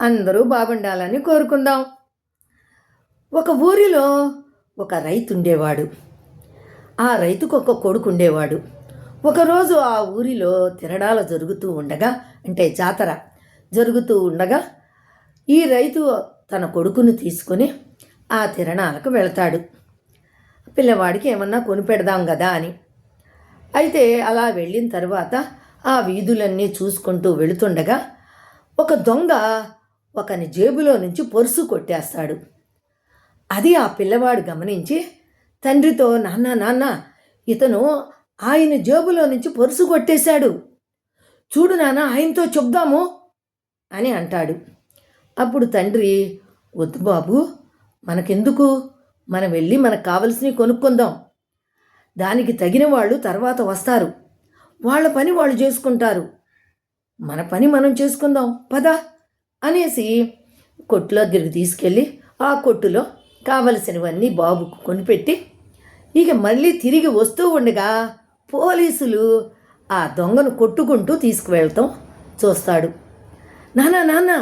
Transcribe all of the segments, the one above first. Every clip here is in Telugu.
అందరూ బాగుండాలని కోరుకుందాం. ఒక ఊరిలో ఒక రైతు ఉండేవాడు. ఆ రైతుకు ఒక కొడుకు ఉండేవాడు. ఒకరోజు ఆ ఊరిలో తిరడాలు జరుగుతూ ఉండగా అంటే జాతర జరుగుతూ ఉండగా ఈ రైతు తన కొడుకును తీసుకొని ఆ తిరణాలకు వెళతాడు. పిల్లవాడికి ఏమన్నా కొనిపెడదాం కదా అని. అయితే అలా వెళ్ళిన తర్వాత ఆ వీధులన్నీ చూసుకుంటూ వెళుతుండగా ఒక దొంగ ఒకని జేబులో నుంచి పొరుసు కొట్టేస్తాడు. అది ఆ పిల్లవాడు గమనించి తండ్రితో నాన్న నాన్న ఇతను ఆయన జేబులో నుంచి పొరుసు కొట్టేశాడు. చూడు నాన్న ఆయనతో చెప్దాము అని అంటాడు. అప్పుడు తండ్రి వద్దు బాబు మనకెందుకు? మనం వెళ్ళి మనకు కావలసినవి కొనుక్కుందాం. దానికి తగిన వాళ్ళు తర్వాత వస్తారు. వాళ్ళ పని వాళ్ళు చేసుకుంటారు. మన పని మనం చేసుకుందాం. పద. అనేసి కొట్టులో దగ్గరికి తీసుకెళ్ళి ఆ కొట్టులో కావలసినవన్నీ బాబుకు కొనిపెట్టి ఇక మళ్ళీ తిరిగి వస్తూ ఉండగా పోలీసులు ఆ దొంగను కొట్టుకుంటూ తీసుకువెళ్తాం చూస్తాడు. నానా నాన్న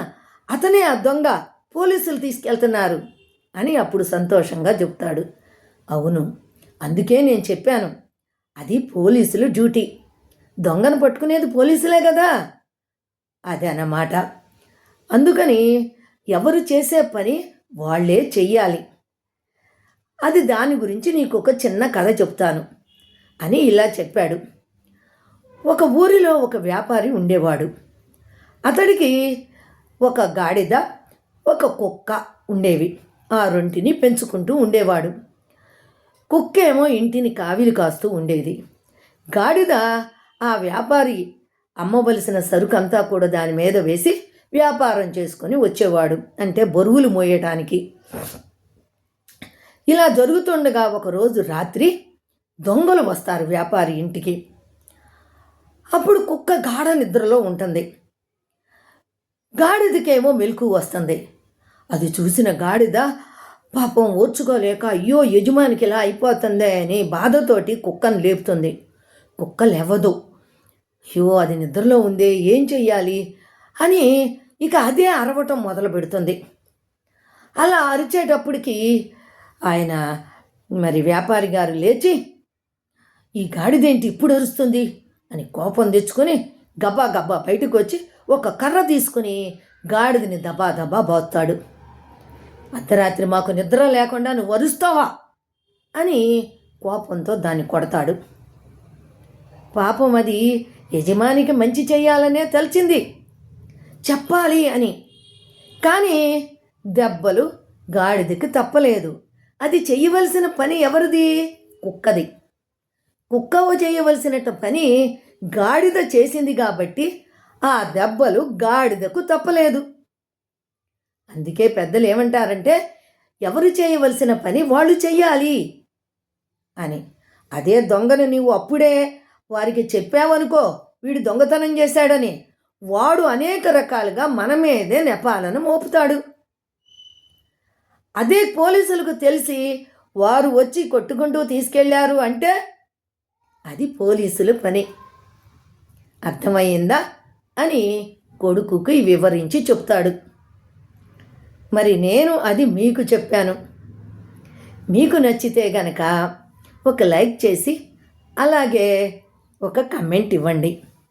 అతనే ఆ దొంగ పోలీసులు తీసుకెళ్తున్నారు అని అప్పుడు సంతోషంగా చెప్తాడు. అవును అందుకే నేను చెప్పాను అది పోలీసులు డ్యూటీ. దొంగను పట్టుకునేది పోలీసులే కదా అదే అన్నమాట అందుకని ఎవరు చేసే పని వాళ్ళే చెయ్యాలి. అది దాని గురించి నీకు ఒక చిన్న కథ చెప్తాను అని ఇలా చెప్పాడు. ఒక ఊరిలో ఒక వ్యాపారి ఉండేవాడు. అతడికి ఒక గాడిద ఒక కుక్క ఉండేవి. ఆ రెంటిని పెంచుకుంటూ ఉండేవాడు. కుక్కేమో ఇంటిని కావిలి కాస్తూ ఉండేది. గాడిద ఆ వ్యాపారి అమ్మవలసిన సరుకంతా కూడా దాని మీద వేసి వ్యాపారం చేసుకొని వచ్చేవాడు. అంటే బరువులు మోయటానికి. ఇలా జరుగుతుండగా ఒకరోజు రాత్రి దొంగలు వస్తారు వ్యాపారి ఇంటికి. అప్పుడు కుక్క గాఢ నిద్రలో ఉంటుంది. గాడిదకేమో మెలకు వస్తుంది. అది చూసిన గాడిద పాపం ఓర్చుకోలేక అయ్యో యజమానికి ఇలా అయిపోతుందే అని బాధతోటి కుక్కను లేపుతుంది. కుక్క లేవదు. అయ్యో అది నిద్రలో ఉందే ఏం చెయ్యాలి? అని ఇక అదే అరవటం మొదలు పెడుతుంది. అలా అరిచేటప్పటికి ఆయన మరి వ్యాపారి గారు లేచి ఈ గాడిదేంటి ఇప్పుడు అరుస్తుంది? అని కోపం తెచ్చుకొని గబ్బా గబ్బా బయటకు వచ్చి ఒక కర్ర తీసుకుని గాడిదని దబా దబా బాస్తాడు అర్ధరాత్రి మాకు నిద్ర లేకుండా నువ్వు అరుస్తావా? అని కోపంతో దాన్ని కొడతాడు. పాపం అది యజమానికి మంచి చేయాలనే తెలిసింది చెప్పాలి అని. కానీ దెబ్బలు గాడిదకి తప్పలేదు. అది చేయవలసిన పని ఎవరిది? కుక్కది. కుక్క చేయవలసిన పని గాడిద చేసింది కాబట్టి ఆ దెబ్బలు గాడిదకు తప్పలేదు. అందుకే పెద్దలు ఏమంటారంటే ఎవరు చేయవలసిన పని వాళ్ళు చెయ్యాలి అని. అదే దొంగను నీవు అప్పుడే వారికి చెప్పావనుకో వీడు దొంగతనం చేశాడని. వాడు అనేక రకాలుగా మన మీదే నెపాలను మోపుతాడు. అదే పోలీసులకు తెలిసి వారు వచ్చి కొట్టుకుంటూ తీసుకెళ్ళారు అంటే అది పోలీసుల పని. అర్థమయ్యిందా? అని కొడుకుకి వివరించి చెప్తాడు. మరి నేను అది మీకు చెప్పాను. మీకు నచ్చితే గనక ఒక లైక్ చేసి అలాగే ఒక కమెంట్ ఇవ్వండి.